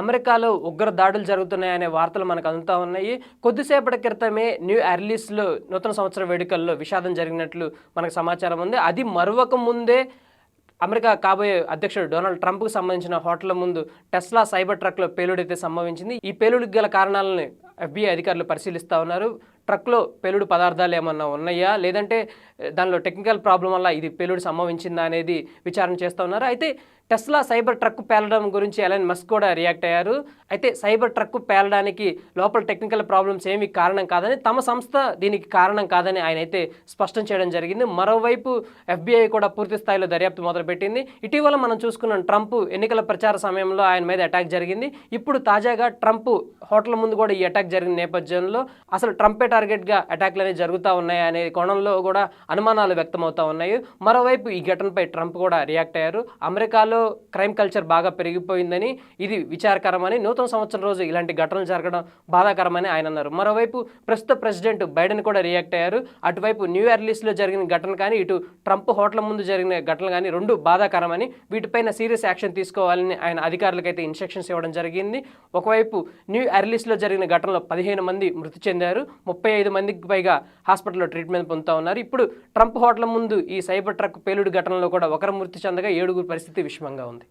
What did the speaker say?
అమెరికాలో ఉగ్ర దాడులు జరుగుతున్నాయనే వార్తలు మనకు అందుతా ఉన్నాయి. కొద్దిసేపటి క్రితమే న్యూ అర్లీస్లో నూతన సంవత్సర వేడుకల్లో విషాదం జరిగినట్లు మనకు సమాచారం ఉంది. అది మరొక ముందే అమెరికా కాబోయే అధ్యక్షుడు డొనాల్డ్ ట్రంప్కు సంబంధించిన హోటల్ ముందు టెస్లా సైబర్ ట్రక్లో పేలుడైతే సంభవించింది. ఈ పేలుడికి గల కారణాలని ఎఫ్బీఐ అధికారులు పరిశీలిస్తూ ఉన్నారు. ట్రక్లో పేలుడు పదార్థాలు ఏమన్నా ఉన్నాయా? లేదంటే దానిలో టెక్నికల్ ప్రాబ్లం వల్ల ఇది పేలుడు సంభవించిందా అనేది విచారణ చేస్తూ ఉన్నారు. అయితే టెస్లా సైబర్ ట్రక్ పేలడం గురించి ఎలన్ మస్క్ కూడా రియాక్ట్ అయ్యారు. అయితే సైబర్ ట్రక్ పేలడానికి లోపల టెక్నికల్ ప్రాబ్లమ్స్ ఏమీ కారణం కాదని తమ సంస్థ దీనికి కారణం కాదని ఆయన అయితే స్పష్టం చేయడం జరిగింది. మరోవైపు ఎఫ్బీఐ కూడా పూర్తి స్థాయిలో దర్యాప్తు మొదలుపెట్టింది. ఇటీవల మనం చూసుకున్న ట్రంప్ ఎన్నికల ప్రచార సమయంలో ఆయన మీద అటాక్ జరిగింది. ఇప్పుడు తాజాగా ట్రంప్ హోటల్ ముందు కూడా ఈ అటాక్ జరిగిన నేపథ్యంలో అసలు ట్రంపే టార్గెట్గా అటాక్లు అనేవి జరుగుతూ ఉన్నాయి అనే కోణంలో కూడా అనుమానాలు వ్యక్తమవుతూ ఉన్నాయి. మరోవైపు ఈ ఘటనపై ట్రంప్ కూడా రియాక్ట్ అయ్యారు. అమెరికాలో క్రైమ్ కల్చర్ బాగా పెరిగిపోయిందని ఇది విచారకరమని నూతన సంవత్సరం రోజు ఇలాంటి ఘటనలు జరగడం బాధాకరమని ఆయన అన్నారు. మరోవైపు ప్రస్తుత ప్రెసిడెంట్ బైడెన్ కూడా రియాక్ట్ అయ్యారు. అటువైపు న్యూ ఇయర్లీస్లో జరిగిన ఘటన కానీ ఇటు ట్రంప్ హోటల్ ముందు జరిగిన ఘటనలు కానీ రెండు బాధాకరమని వీటిపైన సీరియస్ యాక్షన్ తీసుకోవాలని ఆయన అధికారులకైతే ఇన్స్ట్రక్షన్స్ ఇవ్వడం జరిగింది. ఒకవైపు న్యూ ఎర్లీస్లో జరిగిన ఘటనలు పదిహేను మంది మృతి చెందారు ముప్పై ఐదు మందికి పైగా హాస్పిటల్లో ట్రీట్మెంట్ పొందుతూ ఉన్నారు. ఇప్పుడు ట్రంప్ హోటల్ ముందు ఈ సైబర్ ట్రక్ పేలుడు ఘటనలో కూడా ఒకరు మృతి చెందగా ఏడుగురు పరిస్థితి విషమంగా ఉంది.